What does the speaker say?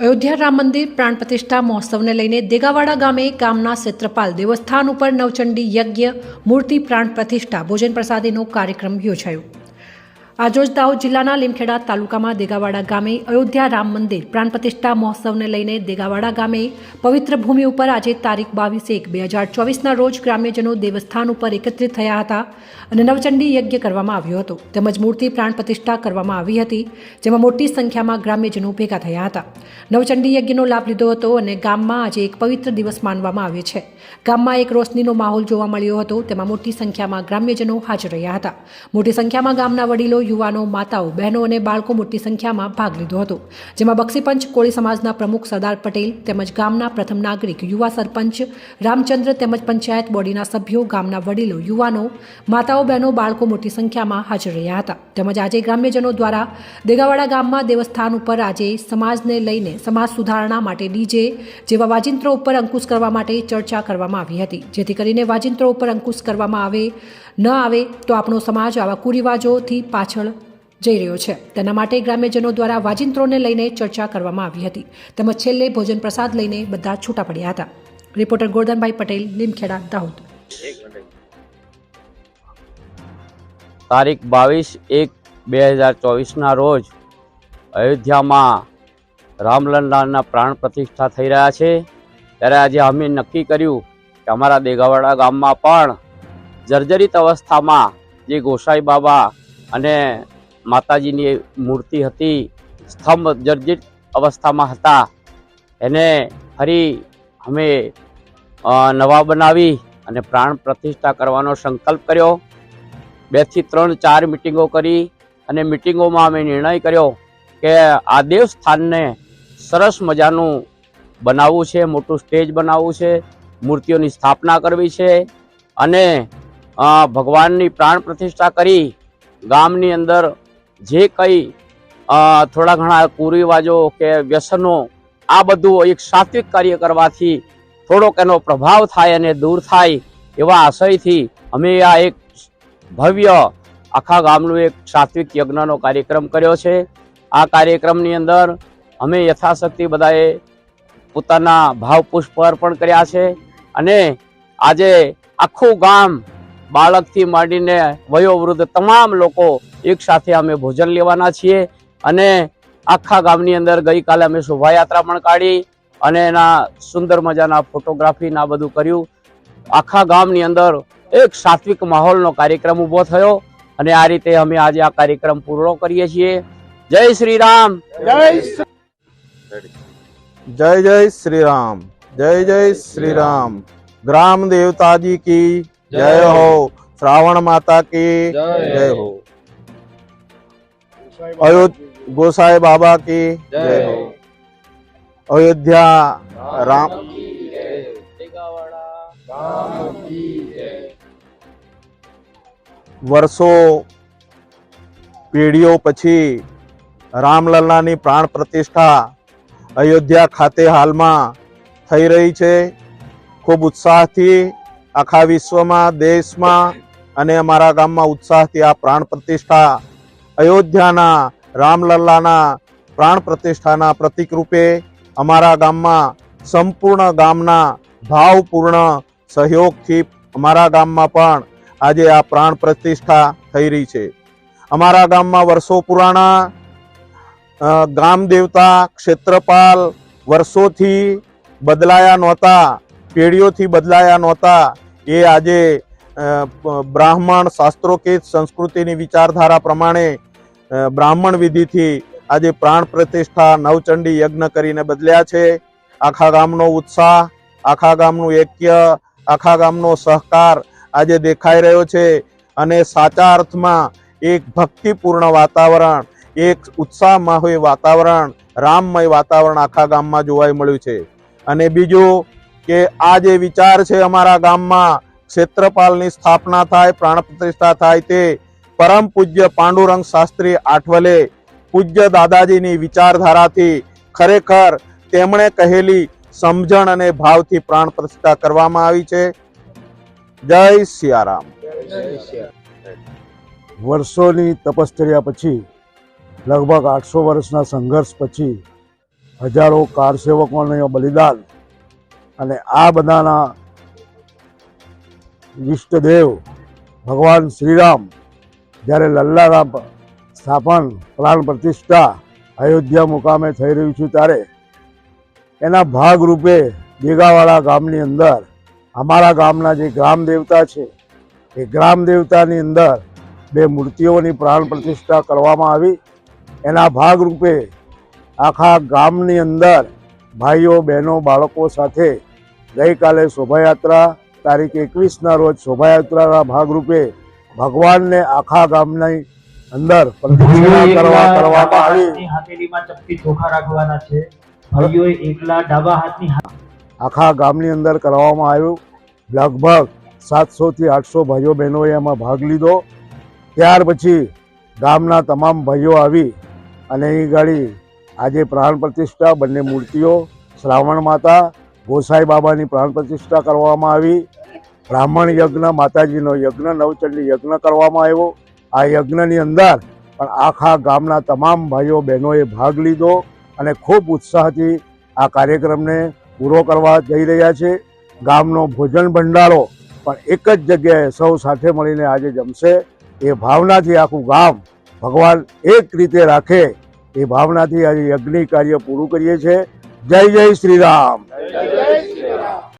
અયોધ્યા રામ મંદિર પ્રાણ પ્રતિષ્ઠા મહોત્સવને લઈને દેગાવાડા ગામે ગામના ક્ષેત્રપાલ દેવસ્થાન ઉપર નવચંડી યજ્ઞ, મૂર્તિ પ્રાણ પ્રતિષ્ઠા, ભોજન પ્રસાદીનો કાર્યક્રમ યોજાયો. આજરોજ દાહોદ જિલ્લાના લીમખેડા તાલુકામાં દેગાવાડા ગામે અયોધ્યા રામ મંદિર પ્રાણ પ્રતિષ્ઠા મહોત્સવને લઈને દેગાવાડા ગામે પવિત્ર ભૂમિ ઉપર આજે તારીખ બાવીસ એક બે હજાર ચોવીસના રોજ ગ્રામ્યજનો દેવસ્થાન ઉપર એકત્રિત થયા હતા અને નવચંડી યજ્ઞ કરવામાં આવ્યો હતો. તેમજ મૂર્તિ પ્રાણ પ્રતિષ્ઠા કરવામાં આવી હતી, જેમાં મોટી સંખ્યામાં ગ્રામ્યજનો ભેગા થયા હતા. નવચંડી યજ્ઞનો લાભ લીધો હતો અને ગામમાં આજે એક પવિત્ર દિવસ માનવામાં આવે છે. ગામમાં એક રોશનીનો માહોલ જોવા મળ્યો હતો, તેમાં મોટી સંખ્યામાં ગ્રામ્યજનો હાજર રહ્યા હતા. મોટી સંખ્યામાં ગામના વડીલો યુવાનો, માતાઓ, બહેનો અને બાળકો મોટી સંખ્યામાં ભાગ લીધો હતો, જેમાં બક્ષીપંચ કોળી સમાજના પ્રમુખ સરદાર પટેલ તેમજ ગામના પ્રથમ નાગરિક યુવા સરપંચ, રામચંદ્ર તેમજ પંચાયત બોડીના સભ્યો, ગામના વડીલો, યુવાનો, માતાઓ, બહેનો, બાળકો મોટી સંખ્યામાં હાજર રહ્યા હતા. તેમજ આજે ગ્રામ્યજનો દ્વારા દેગાવાડા ગામમાં દેવસ્થાન ઉપર આજે સમાજને લઈને સમાજ સુધારણા માટે ડીજે જેવા વાજિંત્રો ઉપર અંકુશ કરવા માટે ચર્ચા કરવામાં આવી હતી. જેથી કરીને વાજિંત્રો ઉપર અંકુશ કરવામાં આવે, ન આવે તો આપણો સમાજ આવા કુરિવાજોથી પાછળ જઈ રહ્યો છે. તેના માટે ગ્રામ્યજનો દ્વારા વાજિંત્રોને લઈને ચર્ચા કરવામાં આવી હતી. તેમજ છેલ્લે ભોજન પ્રસાદ લઈને બધા છૂટા પડ્યા હતા. રિપોર્ટર ગોરધનભાઈ પટેલ લીમખેડા દાહોદ. તારીખ બાવીસ એક બે હજાર ચોવીસના રોજ અયોધ્યામાં રામલલ્લાના પ્રાણ પ્રતિષ્ઠા થઈ રહ્યા છે. ત્યારે આજે અમે નક્કી કર્યું કે અમારા દેગાવાડા ગામમાં પણ જર્જરિત અવસ્થામાં જે ગોસાઈ બાબા અને માતાજીની મૂર્તિ હતી, સ્તંભ જર્જરિત અવસ્થામાં હતા. એને ફરી અમે નવા બનાવી અને પ્રાણ પ્રતિષ્ઠા કરવાનો સંકલ્પ કર્યો. બેથી ત્રણ ચાર મિટિંગો કરી અને મિટિંગોમાં અમે નિર્ણય કર્યો કે આ દેવસ્થાનને સરસ મજાનું બનાવવું છે, મોટું સ્ટેજ બનાવવું છે, મૂર્તિઓની સ્થાપના કરવી છે અને ભગવાનની પ્રાણ પ્રતિષ્ઠા કરી ગામની અંદર જે કંઈ થોડા ઘણા કુરિવાજો કે વ્યસનો, આ બધું એક સાત્વિક કાર્ય કરવાથી થોડોક એનો પ્રભાવ થાય અને દૂર થાય એવા આશયથી અમે આ એક ભવ્ય આખા ગામનું એક સાત્વિક યજ્ઞનો કાર્યક્રમ કર્યો છે. આ કાર્યક્રમની અંદર અમે યથાશક્તિ બધાએ પોતાના ભાવપુષ્પ અર્પણ કર્યા છે અને આજે આખું ગામ બાળકથી માંડીને વયોવૃદ્ધ તમામ લોકો એક સાથે અમે ભોજન લેવાના છીએ અને આખા ગામની અંદર ગઈકાલે અમે શોભાયાત્રા પણ કાઢી અને એના સુંદર મજાના ફોટોગ્રાફી ના બધું કર્યું. આખા ગામની અંદર એક સાત્વિક માહોલનો કાર્યક્રમ ઊભો થયો અને આ રીતે અમે આજે આ કાર્યક્રમ પૂર્ણ કરીએ છીએ. જય શ્રી રામ. જય જય શ્રી રામ. જય જય શ્રી રામ. ગ્રામ દેવતાજી કી જય હો. શ્રાવણ માતા કી જય હો. અયોધ્યા ગોસાઈ બાબા કી જય હો. અયોધ્યા રામ વર્ષો પેઢીઓ પછી રામલલ્લાની પ્રાણ પ્રતિષ્ઠા અયોધ્યા ખાતે હાલમાં થઈ રહી છે. ખૂબ ઉત્સાહથી આખા વિશ્વમાં, દેશમાં અને અમારા ગામમાં ઉત્સાહથી આ પ્રાણ પ્રતિષ્ઠા અયોધ્યાના, રામલલ્લાના પ્રાણ પ્રતિષ્ઠાના પ્રતિકરૂપે અમારા ગામમાં સંપૂર્ણ ગામના ભાવપૂર્ણ સહયોગથી અમારા ગામમાં પણ આજે આ પ્રાણ પ્રતિષ્ઠા થઈ રહી છે. અમારા ગામમાં વર્ષો પુરાણા ગામ દેવતા, ક્ષેત્રપાલ વર્ષોથી બદલાયા નહોતા, પેઢીઓથી બદલાયા નહોતા એ આજે બ્રાહ્મણ શાસ્ત્રોકિત સંસ્કૃતિની વિચારધારા પ્રમાણે બ્રાહ્મણ વિધિથી આજે પ્રાણ પ્રતિષ્ઠા નવચંડી યજ્ઞ કરીને બદલ્યા છે. આખા ગામનો ઉત્સાહ, આખા ગામનું ઐક્ય આખા ગામનો સહકાર આજે દેખાઈ રહ્યો છે અને સાચા અર્થમાં એક ભક્તિપૂર્ણ વાતાવરણ, એક ઉત્સાહમાં હોય વાતાવરણ, રામમય વાતાવરણ આખા ગામમાં જોવાઈ મળ્યું છે. અને બીજું કે આ જે વિચાર છે અમારા ગામમાં, ક્ષેત્રપાલની સ્થાપના થાય, પ્રાણ પ્રતિષ્ઠા થાય તે પરમ પૂજ્ય પાંડુરંગ શાસ્ત્રી આઠવલે પૂજ્ય દાદાજીની વિચારધારાથી ખરેખર તેમણે કહેલી સમજણ અને ભાવથી પ્રાણ પ્રતિષ્ઠા કરવામાં આવી છે. જય સિયારામ. વર્ષોની તપશ્ચર્યા પછી, લગભગ આઠસો વર્ષના સંઘર્ષ પછી, હજારો કાર સેવકોનું બલિદાન અને આ બધાના ઈષ્ટદેવ ભગવાન શ્રીરામ જ્યારે લલ્લારામ સ્થાપન, પ્રાણ પ્રતિષ્ઠા અયોધ્યા મુકામે થઈ રહ્યું છે ત્યારે એના ભાગરૂપે દેગાવાડા ગામની અંદર, અમારા ગામના જે ગ્રામ દેવતા છે, એ ગ્રામ દેવતાની અંદર બે મૂર્તિઓની પ્રાણ પ્રતિષ્ઠા કરવામાં આવી. એના ભાગરૂપે આખા ગામની અંદર ભાઈઓ, બહેનો, બાળકો સાથે ગઈકાલે શોભાયાત્રા તારીખ એકવીસના રોજ શોભાયાત્રાના ભાગરૂપે ભગવાનને આખા ગામની અંદર પ્રદક્ષિણા કરવા કરવામાં આવી. હાથની ચપટી ચોખા રાખવાના છે. ભાઈઓએ એકલા ડાબા હાથની આખા ગામની અંદર કરવામાં આવ્યું. લગભગ સાતસોથી આઠસો ભાઈઓ બહેનોએ એમાં ભાગ લીધો. ત્યાર પછી ગામના તમામ ભાઈઓ આવી અને એ ગાડી આજે પ્રાણ પ્રતિષ્ઠા બંને મૂર્તિઓ શ્રાવણ માતા ગોસાઈ બાબાની પ્રાણ પ્રતિષ્ઠા કરવામાં આવી. બ્રાહ્મણ યજ્ઞ, માતાજીનો યજ્ઞ, નવચંડી યજ્ઞ કરવામાં આવ્યો. આ યજ્ઞની અંદર પણ આખા ગામના તમામ ભાઈઓ બહેનોએ ભાગ લીધો અને ખૂબ ઉત્સાહથી આ કાર્યક્રમને પૂરો કરવા જઈ રહ્યા છે. ગામનો ભોજન ભંડારો પણ એક જ જગ્યાએ સૌ સાથે મળીને આજે જમશે. એ ભાવનાથી આખું ગામ ભગવાન એક રીતે રાખે એ ભાવનાથી આજે યજ્ઞ કાર્ય પૂરું કરીએ છીએ. జై జై శ్రీరామ్.